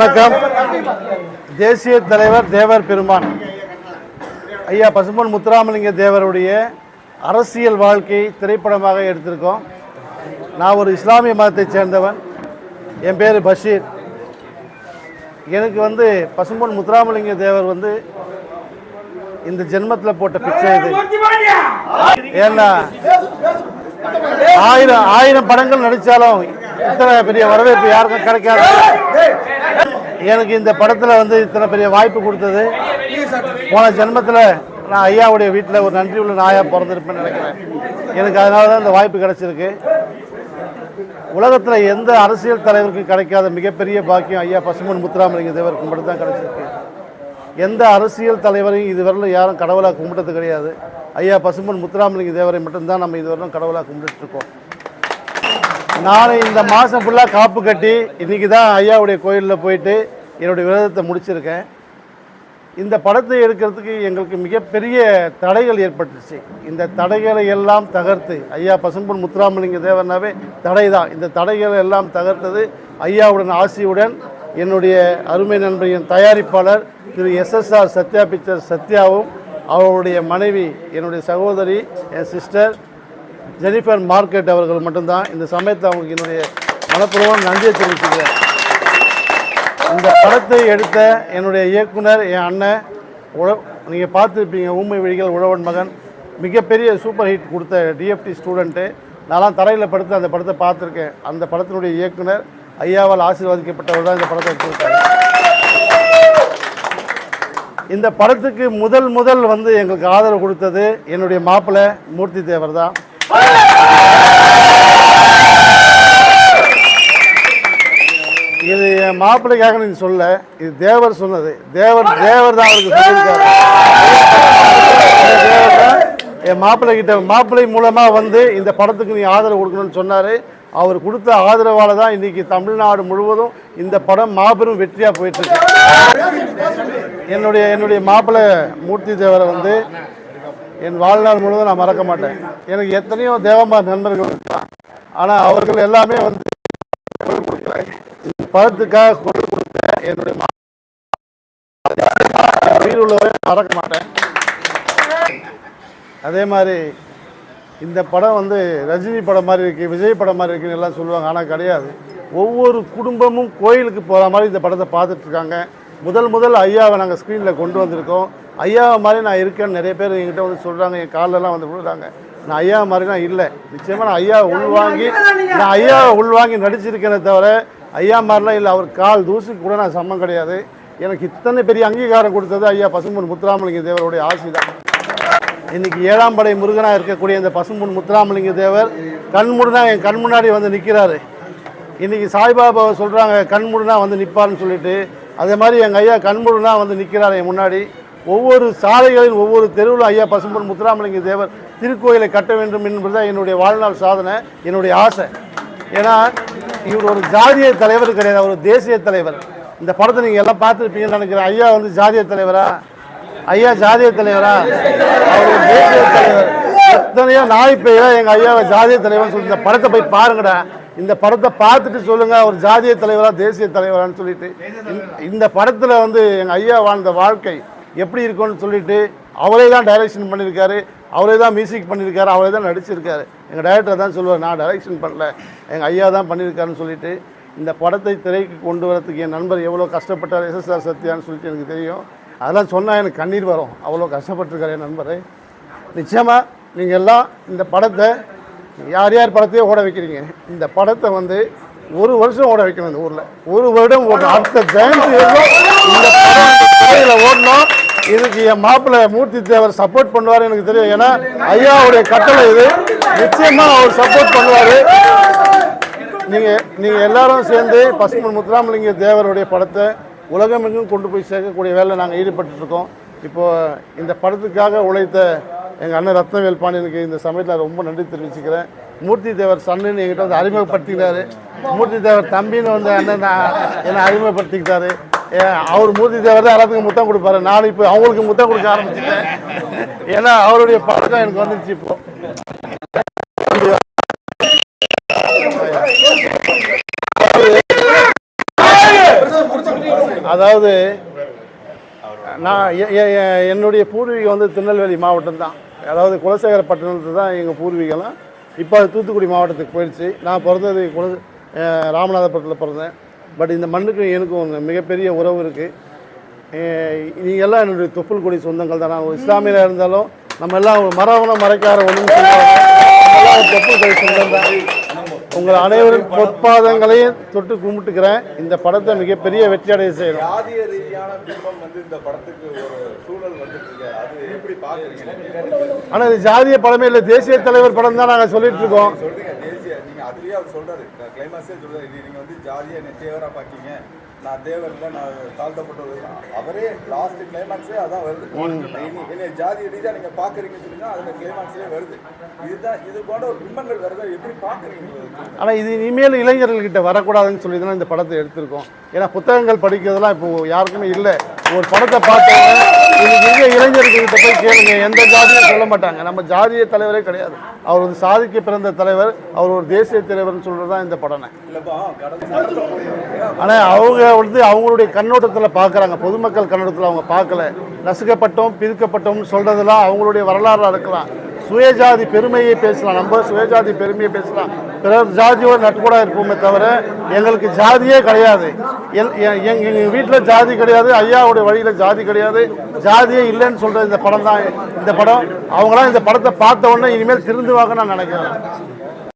வணக்கம். தேசிய தலைவர் தேவர் பெருமான். ஐயா பசும்பொன் முத்துராமலிங்க தேவருடைய அரசியல் வாழ்க்கை திரைப்படமாக எடுத்திருக்கோம். நான் ஒரு இஸ்லாமிய மதத்தைச் சேர்ந்தவன். என் பேர் பஷீர். எனக்கு வந்து பசும்பொன் முத்துராமலிங்க தேவர் வந்து இந்த ஜென்மத்தில் போட்ட பிச்சை இது. ஏன்னா ஆயிரம் ஆயிரம் படங்கள் நடித்தாலும் இத்தனை பெரிய வரவேற்பு யாருக்கும் கிடைக்காது? எனக்கு இந்த படத்தில் வந்து இத்தனை பெரிய வாய்ப்பு கொடுத்தது. போன ஜென்மத்தில் நான் ஐயாவுடைய வீட்டில் ஒரு நன்றி உள்ள நாயாக பிறந்திருப்பேன்னு நினைக்கிறேன். எனக்கு அதனால தான் இந்த வாய்ப்பு கிடைச்சிருக்கு. உலகத்தில் எந்த அரசியல் தலைவருக்கும் கிடைக்காத மிகப்பெரிய பாக்கியம் ஐயா பசுமன் முத்துராமலிங்க தேவருக்கு மட்டும் தான் கிடைச்சிருக்கு. எந்த அரசியல் தலைவரையும் இதுவரையிலும் யாரும் கடவுளாக கும்பிட்டது கிடையாது. ஐயா பசும்பொன் முத்துராமலிங்க தேவரை மட்டும்தான் நம்ம இதுவரையிலும் கடவுளாக கும்பிட்டுட்டு இருக்கோம் நான் இந்த மாதம் ஃபுல்லாக காப்பு கட்டி இன்றைக்கி தான் ஐயாவுடைய கோயிலில் போயிட்டு என்னுடைய விரதத்தை முடிச்சிருக்கேன். இந்த படத்தை எடுக்கிறதுக்கு எங்களுக்கு மிகப்பெரிய தடைகள் ஏற்பட்டுச்சு. இந்த தடைகளை எல்லாம் தகர்த்து ஐயா பசும்பொன் முத்துராமலிங்க தேவனாவே தடை தான் இந்த தடைகளை எல்லாம் தகர்த்தது ஐயாவுடன் ஆசியுடன் என்னுடைய அருமை நண்பரின் தயாரிப்பாளர் திரு எஸ்எஸ்ஆர் சத்யா பிக்சர் சத்யாவும் அவருடைய மனைவி என்னுடைய சகோதரி என் சிஸ்டர் ஜெனிஃபர் மார்க்கெட் அவர்கள் மட்டும்தான் இந்த சமயத்தில் அவங்களுக்கு என்னுடைய மனப்பூர்வம் நன்றியை தெரிவிச்சுக்கிறேன். இந்த படத்தை எடுத்த என்னுடைய இயக்குனர் என் அண்ணன் உழ நீங்கள் பார்த்துருப்பீங்க ஊமை விழிகள் உழவன் மகன். மிகப்பெரிய சூப்பர் ஹிட் கொடுத்த டிஎஃப்டி ஸ்டூடெண்ட்டு நான்லாம் தரையில் படுத்து அந்த படத்தை பார்த்துருக்கேன். அந்த படத்தினுடைய இயக்குனர் ஐயாவால் ஆசீர்வாதிக்கப்பட்டவர் தான் இந்த படத்தை எடுத்திருக்காரு இந்த படத்துக்கு முதல் முதல் வந்து எங்களுக்கு ஆதரவு கொடுத்தது என்னுடைய மாப்பிள்ளை மூர்த்தி தேவர் தான். இது என் மாப்பிள்ளைக்காக நீங்க சொல்ல. இது தேவர் சொன்னது. தேவர் தேவர் தான் அவருக்கு சொல்லியிருக்காரு. தேவர் தான் என் மாப்பிள்ளை கிட்ட மாப்பிள்ளை மூலமா வந்து இந்த படத்துக்கு நீ ஆதரவு கொடுக்கணும்னு சொன்னாரு. அவர் கொடுத்த ஆதரவால தான் இன்னைக்கு தமிழ்நாடு முழுவதும் இந்த படம் மாபெரும் வெற்றியா போயிட்டு இருக்கு. என்னுடைய என்னுடைய மாப்பிள்ளை மூர்த்தி தேவரை வந்து என் வாழ்நாள் முழுவதும் நான் மறக்க மாட்டேன். எனக்கு எத்தனையோ தேவமா நண்பர்கள் இருக்கான் ஆனால் அவர்கள் எல்லாமே வந்து குரல் கொடுக்குறேன் இந்த படத்துக்காக குரல் கொடுத்த என்னுடைய மா- உயிர் உள்ளவரை மறக்க மாட்டேன். அதே மாதிரி இந்த படம் வந்து ரஜினி படம் மாதிரி இருக்குது விஜய் படம் மாதிரி இருக்குன்னு எல்லாம் சொல்லுவாங்க. ஆனால் கிடையாது. ஒவ்வொரு குடும்பமும் கோயிலுக்கு போகிற மாதிரி இந்த படத்தை பார்த்துட்ருக்காங்க முதல் முதல் ஐயாவை நாங்கள் ஸ்க்ரீனில் கொண்டு வந்திருக்கோம். ஐயாவை மாதிரி நான் இருக்கேன்னு நிறைய பேர் என்கிட்ட வந்து சொல்கிறாங்க என் காலெல்லாம் வந்து விழுறாங்க நான் ஐயா மாதிரி நான் இல்லை. நிச்சயமாக நான் ஐயாவை உள்வாங்கி நான் ஐயாவை உள்வாங்கி நடிச்சிருக்கேனே தவிர ஐயா மாதிரிலாம் இல்லை. அவர் கால் தூசுக்கு கூட நான் சம்மம் கிடையாது. எனக்கு இத்தனை பெரிய அங்கீகாரம் கொடுத்தது ஐயா பசும்பொன் முத்துராமலிங்க தேவருடைய ஆசி தான். இன்னைக்கு ஏழாம் படை முருகனாக இருக்கக்கூடிய இந்த பசும்பொன் முத்துராமலிங்க தேவர் கண்முடுனா என் கண் முன்னாடி வந்து நிற்கிறாரு இன்றைக்கி சாய்பாபாவை சொல்கிறாங்க கண்முடுனா வந்து நிற்பார்னு சொல்லிட்டு. அதே மாதிரி எங்கள் ஐயா கண்முடுனா வந்து நிற்கிறார் என் முன்னாடி. ஒவ்வொரு சாலைகளில் ஒவ்வொரு தெருவில் ஐயா பசும்பொன் முத்துராமலிங்க தேவர் திருக்கோயிலை கட்ட வேண்டும் என்பது தான் என்னுடைய வாழ்நாள் சாதனை என்னுடைய ஆசை. ஏன்னா இவர் ஒரு ஜாதிய தலைவர் கிடையாது ஒரு தேசிய தலைவர். இந்த படத்தை நீங்கள் எல்லாம் பார்த்துருப்பீங்கன்னு நினைக்கிறேன். ஐயா வந்து ஜாதிய தலைவரா? ஐயா ஜாதிய தலைவரா? அவர் ஒரு தேசிய தலைவர். எத்தனையோ நாய் பெய்யா எங்கள் ஐயாவை ஜாதிய தலைவர்னு சொல்லி இந்த படத்தை போய் பாருங்கடா. இந்த படத்தை பார்த்துட்டு சொல்லுங்க அவர் ஜாதிய தலைவரா தேசிய தலைவரான்னு சொல்லிட்டு. இந்த- படத்தில் வந்து எங்கள் ஐயா வாழ்ந்த வாழ்க்கை எப்படி இருக்கும்னு சொல்லிட்டு அவரே தான் டைரக்ஷன் பண்ணியிருக்காரு. அவரே தான் மியூசிக் பண்ணியிருக்காரு. அவரே தான் நடிச்சிருக்காரு. எங்கள் டைரக்டர் தான் சொல்லுவார் நான் டைரக்ஷன் பண்ணல. எங்கள் ஐயா தான் பண்ணியிருக்காருன்னு சொல்லிட்டு இந்த படத்தை திரைக்கு கொண்டு வரதுக்கு என் நண்பர் எவ்வளோ கஷ்டப்பட்டார் எஸ்எஸ்ஆர் சத்யான்னு சொல்லிட்டு எனக்கு தெரியும். அதெல்லாம் சொன்னால் எனக்கு கண்ணீர் வரும். அவ்வளோ கஷ்டப்பட்டிருக்கார் என் நண்பர். நிச்சயமாக நீங்கள் எல்லாம் இந்த படத்தை யார் யார் படத்தையும் ஓட வைக்கிறீங்க. இந்த படத்தை வந்து ஒரு வருஷம் ஓட வைக்கணும் இந்த ஊரில். ஒரு வருடம் ஓட அடுத்த ஜெயந்தி இந்த படம் இந்த ஓடணும். இதுக்கு என் மாப்பிள்ளை மூர்த்தி தேவர் சப்போர்ட் பண்ணுவார் எனக்கு தெரியும். ஏன்னா ஐயாவுடைய கட்டளை இது. நிச்சயமாக அவர் சப்போர்ட் பண்ணுவார். நீங்கள் நீங்கள் எல்லாரும் சேர்ந்து பசுமன் முத்துராமலிங்க தேவருடைய படத்தை உலகமெங்கும் கொண்டு போய் சேர்க்கக்கூடிய வேலை நாங்கள் ஈடுபட்டு இருக்கோம். இப்போ இந்த படத்துக்காக உழைத்த எங்கள் அண்ணன் ரத்னவேல் பாண்டியனுக்கு இந்த சமயத்தில் ரொம்ப நன்றி தெரிவிச்சுக்கிறேன். மூர்த்தி தேவர் சன்னுன்னு எங்கிட்ட வந்து அறிமுகப்படுத்திக்கிறாரு. மூர்த்தி தேவர் தம்பின்னு வந்து அண்ணன் நான் என்னை அறிமுகப்படுத்திக்கிட்டாரு அவர் மூர்த்தி தேவர் தான் எல்லாத்துக்கும் முத்தம் கொடுப்பாரு. நான் இப்போ அவங்களுக்கு முத்தம் கொடுக்க ஆரம்பிச்சிட்டேன். ஏன்னா அவருடைய பழக்கம் எனக்கு வந்துருச்சு இப்போ. அதாவது நான் எ- என்னுடைய பூர்வீகம் வந்து திருநெல்வேலி மாவட்டம் தான். அதாவது குலசேகரப்பட்டினத்து தான் எங்கள் பூர்வீகம்லாம். இப்போ அது தூத்துக்குடி மாவட்டத்துக்கு போயிடுச்சு நான் பிறந்தது குல ராமநாதபுரத்தில் பிறந்தேன். பட் இந்த மண்ணுக்கும் எனக்கும் மிகப்பெரிய உறவு இருக்குது நீங்கள் எல்லாம் என்னுடைய தொப்புள் கொடி சொந்தங்கள் தான். நான் இஸ்லாமியில் இருந்தாலும் நம்ம எல்லாம் மரவணம் மறைக்கார ஒன்றும் தொப்புள் கொடி சொந்தம் தான். உங்கள் அனைவரும் பொற்பாதங்களையும் தொட்டு கும்பிட்டுக்கிறேன். இந்த படத்தை மிகப்பெரிய செய்யணும் அது எப்படி பாக்குறீங்க ஆனால் இது ஜாதிய படமே இல்லை. தேசிய தலைவர் படம் தான் நாங்கள் சொல்லிட்டு இருக்கோம். சொல்றீங்க தேசிய நீங்க அதுலயே அவர் சொல்றாரு. கிளைமாஸே சொல்றாரு. இது நீங்க வந்து ஜாதிய நெத்தியவரா பாக்கீங்க. நான் தேவர் இல்லை நான் தாழ்த்தப்பட்டவர் அவரே லாஸ்ட் கிளைமாக்ஸே அதான் வருது. என்னை ஜாதிய ரீதியா நீங்க பாக்குறீங்கன்னு சொன்னீங்கன்னா அதுல கிளைமாக்ஸ்லயே வருது. இதுதான் இது போன்ற ஒரு பிம்பங்கள் வருது? எப்படி பாக்குறீங்க? ஆனால் இது இனிமேல் இளைஞர்கள்கிட்ட வரக்கூடாதுன்னு சொல்லி தான் இந்த படத்தை எடுத்திருக்கோம். ஏன்னா புத்தகங்கள் படிக்கிறதெல்லாம் இப்போ யாருக்குமே இல்லை. ஒரு படத்தை பார்த்தவங்க இன்னைக்கு எங்கே இளைஞர்கள்கிட்ட போய் கேளுங்க. எந்த ஜாதியும் சொல்ல மாட்டாங்க. நம்ம ஜாதிய தலைவரே கிடையாது. அவர் ஒரு சாதிக்க பிறந்த தலைவர் அவர் ஒரு தேசிய தலைவர்னு சொல்கிறது தான் இந்த படனை ஆனால் அவங்க வந்து அவங்களுடைய கண்ணோட்டத்தில் பார்க்குறாங்க பொதுமக்கள் கண்ணோட்டத்தில் அவங்க பார்க்கல நசுக்கப்பட்டோம் பிரிக்கப்பட்டோம்னு சொல்கிறதெல்லாம் அவங்களுடைய வரலாறாக இருக்கலாம். சுயஜாதி பெருமையை பேசலாம் நம்ம சுயஜாதி பெருமையை பேசலாம் பிறர் ஜாதியோட நட்புக்கூட இருப்போமே தவிர எங்களுக்கு ஜாதியே கிடையாது. எ- எங்க எங்கள் வீட்டில் ஜாதி கிடையாது ஐயாவுடைய வழியில் ஜாதி கிடையாது. ஜாதியே இல்லைன்னு சொல்கிற இந்த படம் தான் இந்த படம். அவங்களாம் இந்த படத்தை பார்த்த உடனே இனிமேல் திருந்துவாங்க நான் நினைக்கிறேன்.